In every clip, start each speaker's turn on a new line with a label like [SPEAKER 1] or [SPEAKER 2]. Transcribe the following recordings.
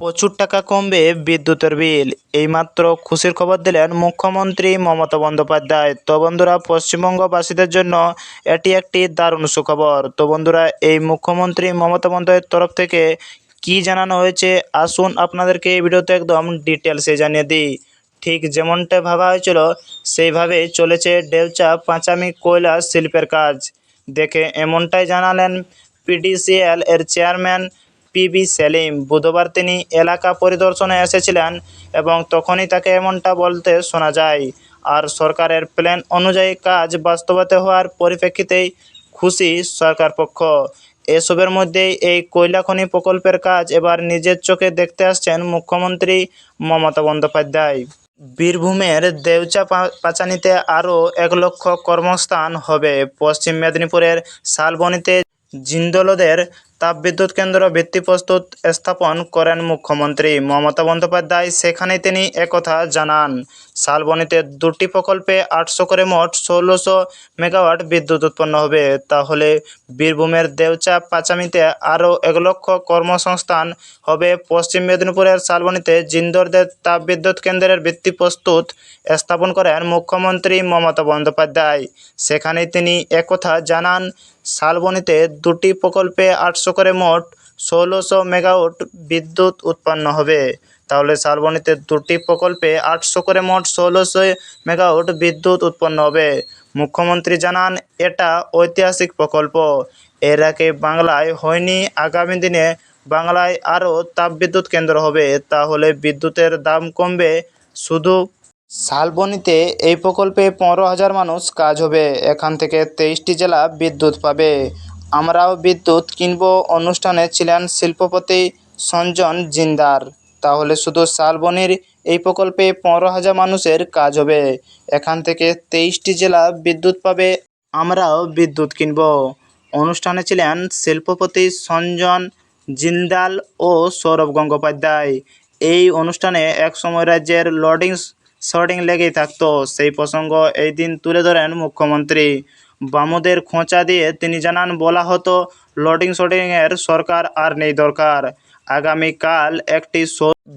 [SPEAKER 1] প্রচুর টাকা কমবে বিদ্যুতের বিল। এইমাত্র খুশির খবর দিলেন মুখ্যমন্ত্রী মমতা বন্দ্যোপাধ্যায়। তো বন্ধুরা, পশ্চিমবঙ্গবাসীদের জন্য এটি একটি দারুণ সুখবর। তো বন্ধুরা, এই মুখ্যমন্ত্রী মমতা বন্দ্যোপাধ্যায়ের তরফ থেকে কী জানানো হয়েছে আসুন আপনাদেরকে এই ভিডিওতে একদম ডিটেলসে জানিয়ে দিই। ঠিক যেমনটা ভাবা হয়েছিল সেইভাবে চলেছে ডেলচা পাঁচামি কয়লা শিল্পের কাজ। দেখে এমনটাই জানালেন পিডিসিএল এর চেয়ারম্যান পিবি সেলিম। বুধবার তিনি এলাকা পরিদর্শনে এসেছিলেন এবং তখনই তাকে এমনটা বলতে শোনা যায়। আর সরকারের প্ল্যান অনুযায়ী কাজ বাস্তবায়িত হওয়ার পরিপ্রেক্ষিতেই খুশি সরকার পক্ষ। এসবের মধ্যেই এই কয়লা খনি প্রকল্পের কাজ এবার নিজের চোখে দেখতে আসছেন মুখ্যমন্ত্রী মমতা বন্দ্যোপাধ্যায়। বীরভূমের দেউচা পা- পাচানিতে আরও এক লক্ষ কর্মস্থান হবে। পশ্চিম মেদিনীপুরের শালবনিতে জিন্দলদের তাপবিদ্যুৎ কেন্দ্র ভিত্তিপ্রস্তর স্থাপন করেন মুখ্যমন্ত্রী মমতা বন্দ্যোপাধ্যায়। সেখানে তিনি একথা জানান, শালবনীতে দুটি প্রকল্পে আটশো করে মোট ষোলোশো মেগাওয়াট বিদ্যুৎ উৎপন্ন হবে। তাহলে বীরভূমের দেউচা পাচামিতে আরও এক লক্ষ কর্মসংস্থান হবে। পশ্চিম মেদিনীপুরের শালবনীতে জিন্দরদের তাপবিদ্যুৎ কেন্দ্রের ভিত্তিপ্রস্তুত স্থাপন করেন মুখ্যমন্ত্রী মমতা বন্দ্যোপাধ্যায়। সেখানে তিনি একথা জানান, শালবনীতে দুটি প্রকল্পে আটশো করে মোট ষোলোশো মেগাওয়াট বিদ্যুৎ উৎপন্ন হবে। তাহলে শালবনীতে দুটি প্রকল্পে আটশো করে মোট ষোলোশো মেগাওয়াট বিদ্যুৎ উৎপন্ন হবে। মুখ্যমন্ত্রী জানান, এটা ঐতিহাসিক প্রকল্প। এর আগে বাংলায় হয়নি, আগামী দিনে বাংলায় আরও তাপবিদ্যুৎ কেন্দ্র হবে। তাহলে বিদ্যুতের দাম কমবে শুধু শালবনীতে এই প্রকল্পে পনেরো হাজার মানুষ কাজ হবে। এখান থেকে তেইশটি জেলা বিদ্যুৎ পাবে। আমরাও বিদ্যুৎ কিনব অনুষ্ঠানে ছিলেন শিল্পপতি সঞ্জন জিন্দার। তাহলে শুধু শালবনির এই প্রকল্পে পনেরো হাজার মানুষের কাজ হবে। এখান থেকে তেইশটি জেলা বিদ্যুৎ পাবে, আমরাও বিদ্যুৎ কিনব। অনুষ্ঠানে ছিলেন শিল্পপতি সঞ্জন জিন্দাল ও সৌরভ গঙ্গোপাধ্যায়। এই অনুষ্ঠানে একসময় রাজ্যের লোডিং শর্টিং লেগেই থাকতো। সেই প্রসঙ্গ এই দিন তুলে ধরেন মুখ্যমন্ত্রী। বামুদের খোঁচা দিয়ে তিনি জানান, বলা হতো, লোডিং শর্টিংয়ের সরকার আর নেই দরকার। আগামীকাল একটি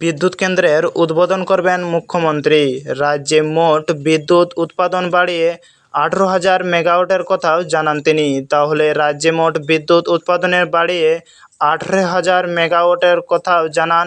[SPEAKER 1] বিদ্যুৎ কেন্দ্রের উদ্বোধন করবেন মুখ্যমন্ত্রী। রাজ্যে মোট বিদ্যুৎ উৎপাদন বাড়িয়ে আঠেরো হাজার মেগাওয়াটের কথাও জানান তিনি। তাহলে রাজ্যে মোট বিদ্যুৎ উৎপাদনের বাড়িয়ে আঠেরো হাজার মেগাওয়াটের কথাও জানান